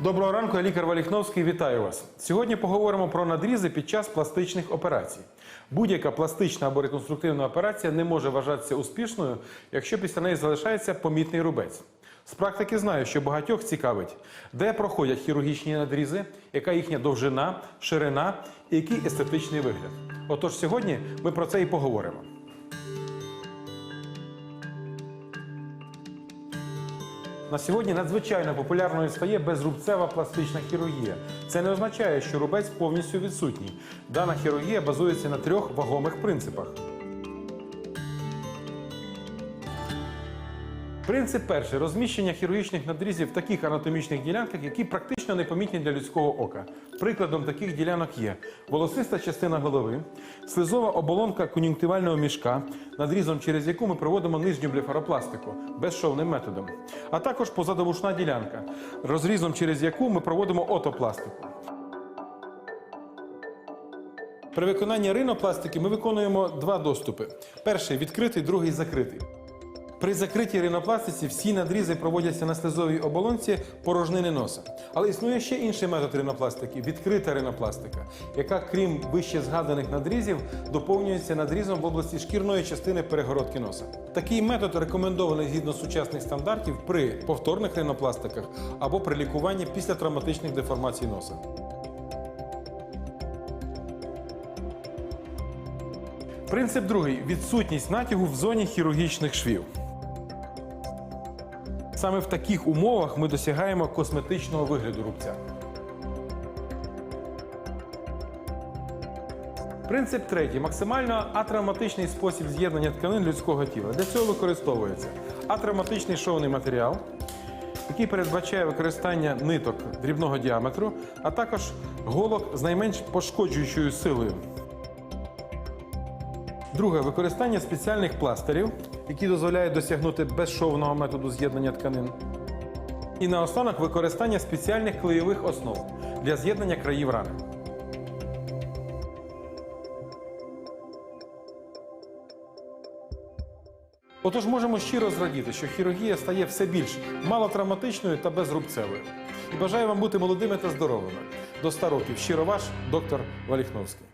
Доброго ранку, я лікар Валіхновський. Вітаю вас. Сьогодні поговоримо про надрізи під час пластичних операцій. Будь-яка пластична або реконструктивна операція не може вважатися успішною, якщо після неї залишається помітний рубець. З практики знаю, що багатьох цікавить, де проходять хірургічні надрізи, яка їхня довжина, ширина і який естетичний вигляд. Отож, сьогодні ми про це і поговоримо. На сьогодні надзвичайно популярною стає безрубцева пластична хірургія. Це не означає, що рубець повністю відсутній. Дана хірургія базується на трьох вагомих принципах. Принцип перший розміщення хірургічних надрізів в таких анатомічних ділянках, які практично непомітні для людського ока. Прикладом таких ділянок є волосиста частина голови, слизова оболонка кон'юнктивального мішка, надрізом через яку ми проводимо нижню блефаропластику безшовним методом, а також позадовушна ділянка, розрізом через яку ми проводимо отопластику. При виконанні ринопластики ми виконуємо два доступи: перший відкритий, другий закритий. При закритій ринопластиці всі надрізи проводяться на слизовій оболонці порожнини носа. Але існує ще інший метод ринопластики відкрита ринопластика, яка, крім вище згаданих надрізів, доповнюється надрізом в області шкірної частини перегородки носа. Такий метод рекомендований згідно сучасних стандартів при повторних ринопластиках або при лікуванні після травматичних деформацій носа. Принцип другий відсутність натягу в зоні хірургічних швів. Саме в таких умовах ми досягаємо косметичного вигляду рубця. Принцип третій максимально атравматичний спосіб з'єднання тканин людського тіла. Для цього використовується атравматичний шовний матеріал, який передбачає використання ниток дрібного діаметру, а також голок з найменш пошкоджуючою силою. Друге використання спеціальних пластирів, які дозволяють досягнути безшовного методу з'єднання тканин. І наостанок використання спеціальних клеєвих основ для з'єднання країв рани. Отож можемо щиро зрадіти, що хірургія стає все більш малотравматичною та безрубцевою. І бажаю вам бути молодими та здоровими. До 100 років щиро ваш доктор Валіхновський.